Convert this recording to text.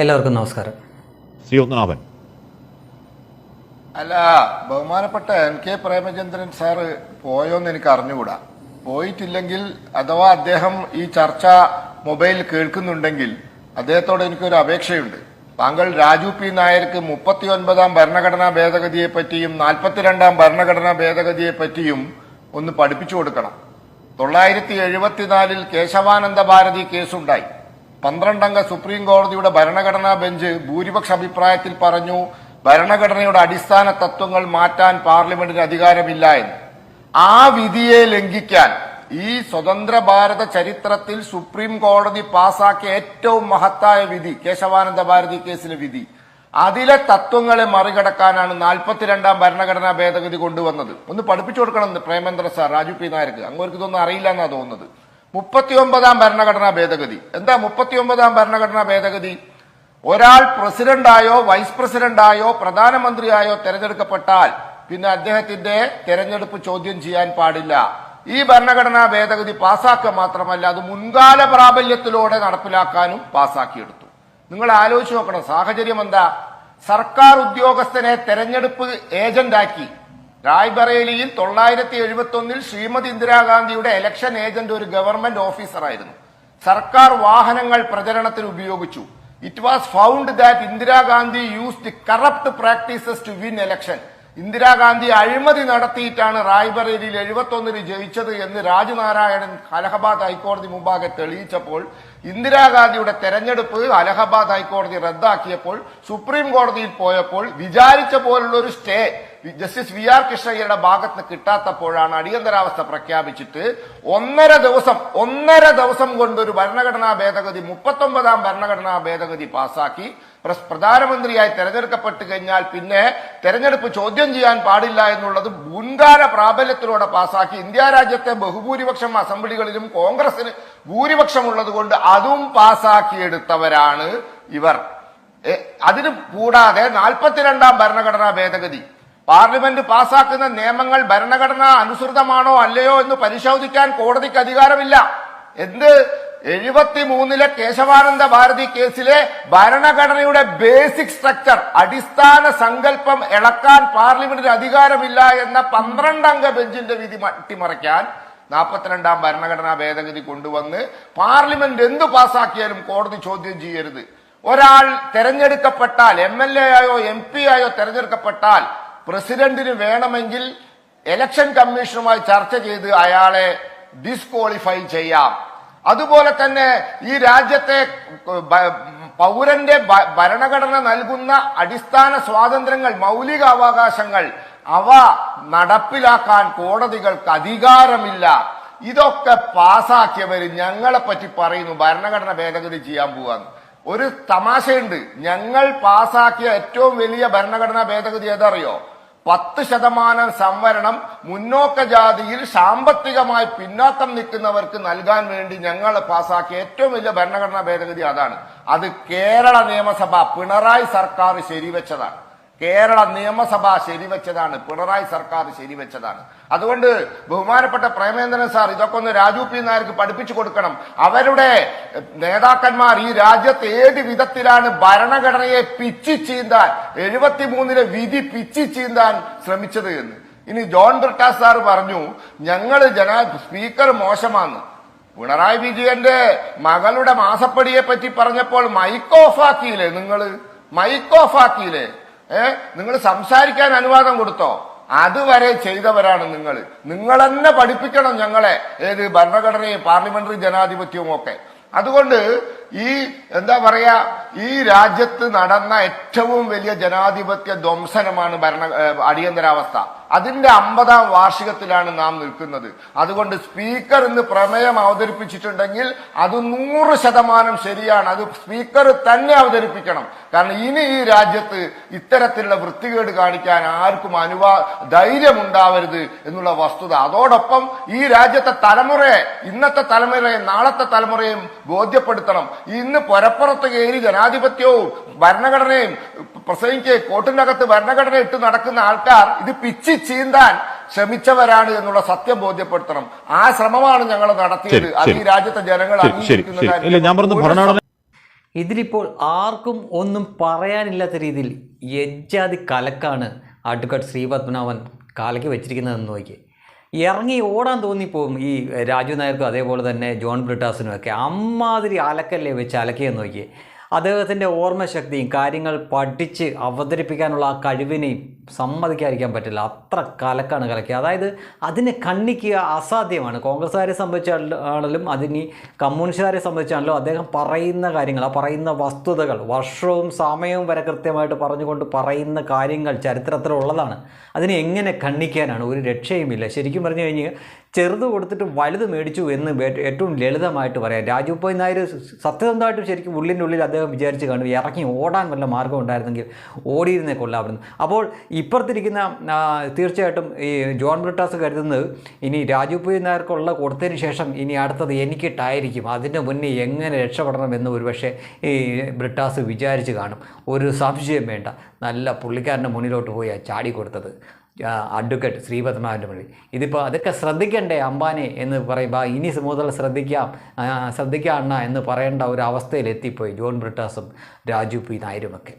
എല്ലാവർക്കും നമസ്കാരം. അല്ല ബഹുമാനപ്പെട്ട എൻ കെ പ്രേമചന്ദ്രൻ സാറ് പോയോന്ന് എനിക്ക് അറിഞ്ഞുകൂടാ. പോയിട്ടില്ലെങ്കിൽ അഥവാ അദ്ദേഹം ഈ ചർച്ച മൊബൈലിൽ കേൾക്കുന്നുണ്ടെങ്കിൽ അദ്ദേഹത്തോട് എനിക്കൊരു അപേക്ഷയുണ്ട്. താങ്കൾ രാജു പി നായർക്ക് മുപ്പത്തി ഒൻപതാം ഭരണഘടനാ ഭേദഗതിയെ പറ്റിയും നാൽപ്പത്തിരണ്ടാം ഭരണഘടനാ ഭേദഗതിയെ പറ്റിയും ഒന്ന് പഠിപ്പിച്ചു കൊടുക്കണം. തൊള്ളായിരത്തി എഴുപത്തിനാലിൽ കേശവാനന്ദ ഭാരതി കേസുണ്ടായി. പന്ത്രണ്ടംഗ സുപ്രീം കോടതിയുടെ ഭരണഘടനാ ബെഞ്ച് ഭൂരിപക്ഷ അഭിപ്രായത്തിൽ പറഞ്ഞു ഭരണഘടനയുടെ അടിസ്ഥാന തത്വങ്ങൾ മാറ്റാൻ പാർലമെന്റിന് അധികാരമില്ല എന്ന്. ആ വിധിയെ ലംഘിക്കാൻ ഈ സ്വതന്ത്ര ഭാരത ചരിത്രത്തിൽ സുപ്രീം കോടതി പാസാക്കിയ ഏറ്റവും മഹത്തായ വിധി കേശവാനന്ദ ഭാരതി കേസിലെ വിധി. അതിലെ തത്വങ്ങളെ മറികടക്കാനാണ് നാൽപ്പത്തിരണ്ടാം ഭരണഘടനാ ഭേദഗതി കൊണ്ടുവന്നത്. ഒന്ന് പഠിപ്പിച്ചു കൊടുക്കണം പ്രേമേന്ദ്ര സാർ രാജു പി നായർക്ക്. അങ്ങോർക്ക് ഇതൊന്നും അറിയില്ല എന്നാണ് തോന്നുന്നത്. മുപ്പത്തിയൊമ്പതാം ഭരണഘടനാ ഭേദഗതി. എന്താ മുപ്പത്തിയൊമ്പതാം ഭരണഘടനാ ഭേദഗതി? ഒരാൾ പ്രസിഡന്റായോ വൈസ് പ്രസിഡന്റായോ പ്രധാനമന്ത്രിയായോ തെരഞ്ഞെടുക്കപ്പെട്ടാൽ പിന്നെ അദ്ദേഹത്തിന്റെ തെരഞ്ഞെടുപ്പ് ചോദ്യം ചെയ്യാൻ പാടില്ല. ഈ ഭരണഘടനാ ഭേദഗതി പാസാക്കുക മാത്രമല്ല അത് മുൻകാല പ്രാബല്യത്തിലൂടെ നടപ്പിലാക്കാനും പാസാക്കിയെടുത്തു. നിങ്ങൾ ആലോചിച്ച് നോക്കണം സാഹചര്യം എന്താ? സർക്കാർ ഉദ്യോഗസ്ഥനെ തെരഞ്ഞെടുപ്പ് ഏജന്റാക്കി. റായ്ബറേലിയിൽ തൊള്ളായിരത്തി എഴുപത്തി ഒന്നിൽ ശ്രീമതി ഇന്ദിരാഗാന്ധിയുടെ ഇലക്ഷൻ ഏജന്റ് ഒരു ഗവൺമെന്റ് ഓഫീസറായിരുന്നു സർക്കാർ വാഹനങ്ങൾ പ്രചരണത്തിന് ഉപയോഗിച്ചു. It was found that Indira Gandhi used corrupt practices to win election Indira Gandhi അഴിമതി നടത്തിയിട്ടാണ് റായ്ബറേലിയിൽ എഴുപത്തി ഒന്നിന് ജയിച്ചത് എന്ന് രാജ്നാരായണൻ അലഹബാദ് ഹൈക്കോടതി മുമ്പാകെ തെളിയിച്ചപ്പോൾ ഇന്ദിരാഗാന്ധിയുടെ തെരഞ്ഞെടുപ്പ് അലഹബാദ് ഹൈക്കോടതി റദ്ദാക്കിയപ്പോൾ സുപ്രീം കോടതിയിൽ പോയപ്പോൾ വിചാരിച്ച പോലുള്ള ഒരു സ്റ്റേ ജസ്റ്റിസ് വി ആർ കൃഷ്ണയ്യരുടെ ഭാഗത്ത് കിട്ടാത്തപ്പോഴാണ് അടിയന്തരാവസ്ഥ പ്രഖ്യാപിച്ചിട്ട് ഒന്നര ദിവസം ഒന്നര ദിവസം കൊണ്ട് ഒരു ഭരണഘടനാ ഭേദഗതി മുപ്പത്തൊമ്പതാം ഭരണഘടനാ ഭേദഗതി പാസാക്കി. പ്രധാനമന്ത്രിയായി തെരഞ്ഞെടുക്കപ്പെട്ട് കഴിഞ്ഞാൽ പിന്നെ തെരഞ്ഞെടുപ്പ് ചോദ്യം ചെയ്യാൻ പാടില്ല എന്നുള്ളത് മുൻകാല പ്രാബല്യത്തിലൂടെ പാസാക്കി. ഇന്ത്യ രാജ്യത്തെ ബഹുഭൂരിപക്ഷം അസംബ്ലികളിലും കോൺഗ്രസിന് ഭൂരിപക്ഷമുള്ളത് കൊണ്ട് അതും പാസാക്കിയെടുത്തവരാണ് ഇവർ. അതിന് കൂടാതെ നാൽപ്പത്തിരണ്ടാം ഭരണഘടനാ ഭേദഗതി. പാർലമെന്റ് പാസാക്കുന്ന നിയമങ്ങൾ ഭരണഘടന അനുസൃതമാണോ അല്ലയോ എന്ന് പരിശോധിക്കാൻ കോടതിക്ക് അധികാരമില്ല. എന്ത്? എഴുപത്തി മൂന്നിലെ കേശവാനന്ദ ഭാരതി കേസിലെ ഭരണഘടനയുടെ ബേസിക് സ്ട്രക്ചർ അടിസ്ഥാന സങ്കല്പം ഇളക്കാൻ പാർലമെന്റിന് അധികാരമില്ല എന്ന പന്ത്രണ്ടംഗ ബെഞ്ചിന്റെ വിധി അട്ടിമറിക്കാൻ നാൽപ്പത്തിരണ്ടാം ഭരണഘടനാ ഭേദഗതി കൊണ്ടുവന്ന് പാർലമെന്റ് എന്ത് പാസാക്കിയാലും കോടതി ചോദ്യം ചെയ്യരുത്. ഒരാൾ തെരഞ്ഞെടുക്കപ്പെട്ടാൽ എം എൽ എ ആയോ എം പി ആയോ തെരഞ്ഞെടുക്കപ്പെട്ടാൽ പ്രസിഡന്റിന് വേണമെങ്കിൽ ഇലക്ഷൻ കമ്മീഷനുമായി ചർച്ച ചെയ്ത് അയാളെ ഡിസ്ക്വാളിഫൈ ചെയ്യാം. അതുപോലെ തന്നെ ഈ രാജ്യത്തെ പൗരന്റെ ഭരണഘടന നൽകുന്ന അടിസ്ഥാന സ്വാതന്ത്ര്യങ്ങൾ മൗലിക അവകാശങ്ങൾ അവ നടപ്പിലാക്കാൻ കോടതികൾക്ക് അധികാരമില്ല. ഇതൊക്കെ പാസാക്കിയവർ ഞങ്ങളെ പറ്റി പറയുന്നു. ഭരണഘടന ഭേദഗതി ചെയ്യാൻ പോവാന്ന്. ഒരു തമാശയുണ്ട്. ഞങ്ങൾ പാസാക്കിയ ഏറ്റവും വലിയ ഭരണഘടനാ ഭേദഗതി ഏതറിയോ? പത്ത് ശതമാനം സംവരണം മുന്നോക്ക ജാതിയിൽ സാമ്പത്തികമായി പിന്നാക്കം നിൽക്കുന്നവർക്ക് നൽകാൻ വേണ്ടി ഞങ്ങൾ പാസാക്കിയ ഏറ്റവും വലിയ ഭരണഘടനാ ഭേദഗതി അതാണ്. അത് കേരള നിയമസഭ പിണറായി സർക്കാർ ശരിവെച്ചതാണ്. കേരള നിയമസഭ ശരിവെച്ചതാണ് പിണറായി സർക്കാർ ശരിവെച്ചതാണ്. അതുകൊണ്ട് ബഹുമാനപ്പെട്ട പ്രേമേന്ദ്രൻ സാർ ഇതൊക്കെ ഒന്ന് രാജു പി നായർക്ക് പഠിപ്പിച്ചു കൊടുക്കണം. അവരുടെ നേതാക്കന്മാർ ഈ രാജ്യത്ത് ഏത് വിധത്തിലാണ് ഭരണഘടനയെ പിച്ചി ചീന്താൻ എഴുപത്തിമൂന്നിലെ വിധി പിച്ചി ചീന്താൻ ശ്രമിച്ചത് എന്ന്. ഇനി ജോൺ ബ്രിട്ടാസ് സാർ പറഞ്ഞു ഞങ്ങൾ ജന സ്പീക്കർ മോശമാണ്. പിണറായി വിജയന്റെ മകളുടെ മാസപ്പടിയെ പറ്റി പറഞ്ഞപ്പോൾ മൈക്ക് ഓഫ് ആക്കിയില്ലേ നിങ്ങൾ? മൈക്ക് ഓഫ് ആക്കിയില്ലേ? ഏ? നിങ്ങൾ സംസാരിക്കാൻ അനുവാദം കൊടുത്തോ? അതുവരെ ചെയ്തവരാണ് നിങ്ങൾ. നിങ്ങൾ തന്നെ പഠിപ്പിക്കണം ഞങ്ങളെ. ഏത് ഭരണഘടനയും പാർലമെന്ററി ജനാധിപത്യവും ഒക്കെ. അതുകൊണ്ട് ഈ എന്താ പറയാ ഈ രാജ്യത്ത് നടന്ന ഏറ്റവും വലിയ ജനാധിപത്യ ധ്വംസനമാണ് ഭരണ അടിയന്തരാവസ്ഥ. അതിന്റെ അമ്പതാം വാർഷികത്തിലാണ് നാം നിൽക്കുന്നത്. അതുകൊണ്ട് സ്പീക്കർ ഇന്ന് പ്രമേയം അവതരിപ്പിച്ചിട്ടുണ്ടെങ്കിൽ അത് നൂറ് ശതമാനം ശരിയാണ്. അത് സ്പീക്കർ തന്നെ അവതരിപ്പിക്കണം. കാരണം ഇനി ഈ രാജ്യത്ത് ഇത്തരത്തിലുള്ള വൃത്തികേട് കാണിക്കാൻ ആർക്കും അനുവാ ധൈര്യം ഉണ്ടാവരുത് എന്നുള്ള വസ്തുത. അതോടൊപ്പം ഈ രാജ്യത്തെ തലമുറയെ ഇന്നത്തെ തലമുറയെയും നാളത്തെ തലമുറയും ബോധ്യപ്പെടുത്തണം. ഇന്ന് പുരപ്പുറത്ത് കയറി ജനാധിപത്യവും ഭരണഘടനയും പ്രസംഗിക്കുകയും കോട്ടിനകത്ത് ഭരണഘടന ഇട്ട് നടക്കുന്ന ആൾക്കാർ ഇത് പിച്ചി ചീന്താൻ ശ്രമിച്ചവരാണ് എന്നുള്ള സത്യം ബോധ്യപ്പെടുത്തണം. ആ ശ്രമമാണ് ഞങ്ങൾ നടത്തിയത്. അത് ഈ രാജ്യത്തെ ജനങ്ങൾ ഇതിലിപ്പോൾ ആർക്കും ഒന്നും പറയാനില്ലാത്ത രീതിയിൽ എജ്ജാതി കലക്കാണ് അഡ്വക്കേറ്റ് ശ്രീപത്മനാഭൻ കാലയ്ക്ക് വെച്ചിരിക്കുന്നതെന്ന് നോക്കി. ഇറങ്ങി ഓടാൻ തോന്നിപ്പോവും ഈ രാജു നായർക്കും അതേപോലെ തന്നെ ജോൺ ബ്രിട്ടാസിനും ഒക്കെ അമ്മാതിരി അലക്കല്ലേ വെച്ച് അലക്കിയെന്ന് നോക്കി. അദ്ദേഹത്തിന്റെ ഓർമ്മശക്തിയും കാര്യങ്ങൾ പഠിച്ച് അവതരിപ്പിക്കാനുള്ള ആ കഴിവിനെയും സമ്മതിക്കാതിരിക്കാൻ പറ്റില്ല. അത്ര കലക്കാണ് കലക്കുക അതായത് അതിനെ കണ്ണിക്കുക അസാധ്യമാണ്. കോൺഗ്രസ്സുകാരെ സംബന്ധിച്ചാണെങ്കിലും അതിനി കമ്മ്യൂണിസ്റ്റുകാരെ സംബന്ധിച്ചാണല്ലോ അദ്ദേഹം പറയുന്ന കാര്യങ്ങൾ ആ പറയുന്ന വസ്തുതകൾ വർഷവും സമയവും വരെ കൃത്യമായിട്ട് പറഞ്ഞുകൊണ്ട് പറയുന്ന കാര്യങ്ങൾ ചരിത്രത്തിലുള്ളതാണ്. അതിനെ എങ്ങനെ കണ്ണിക്കാനാണ് ഒരു രക്ഷയുമില്ല. ശരിക്കും പറഞ്ഞു കഴിഞ്ഞാൽ ചെറുത് കൊടുത്തിട്ട് വലുത് മേടിച്ചു എന്ന് ഏറ്റവും ലളിതമായിട്ട് പറയാം. രാജു പോയി നായർ സത്യസന്ധമായിട്ട് ശരിക്കും ഉള്ളിന്റെ ഉള്ളിൽ അദ്ദേഹം വിചാരിച്ച് കാണും ഇറങ്ങി ഓടാൻ വല്ല മാർഗം ഉണ്ടായിരുന്നെങ്കിൽ ഓടിയിരുന്നേ കൊള്ളാമായിരുന്നു അപ്പോൾ ഇപ്പുറത്തിരിക്കുന്ന തീർച്ചയായിട്ടും ഈ ജോൺ ബ്രിട്ടാസ് കരുതുന്നത് ഇനി രാജു പോയി നായർക്കുള്ള കൊടുത്തതിന് ശേഷം ഇനി അടുത്തത് എനിക്കിട്ടായിരിക്കും. അതിന്റെ മുന്നേ എങ്ങനെ രക്ഷപ്പെടണം എന്ന് ഒരുപക്ഷെ ഈ ബ്രിട്ടാസ് വിചാരിച്ച് കാണും. ഒരു സംശയം വേണ്ട. നല്ല പുള്ളിക്കാരന്റെ മുന്നിലോട്ട് പോയി ചാടി കൊടുത്തത്. അഡ്വക്കേറ്റ് ശ്രീപത്മനാഭന്റെ മൊഴി. ഇതിപ്പോൾ അതൊക്കെ ശ്രദ്ധിക്കണ്ടേ അംബാനെ എന്ന് പറയുമ്പോൾ ഇനി മുതൽ ശ്രദ്ധിക്കാം. ശ്രദ്ധിക്കാം അണ്ണ എന്ന് പറയേണ്ട ഒരു അവസ്ഥയിൽ എത്തിപ്പോയി ജോൺ ബ്രിട്ടാസും രാജു പി നായരുമൊക്കെ.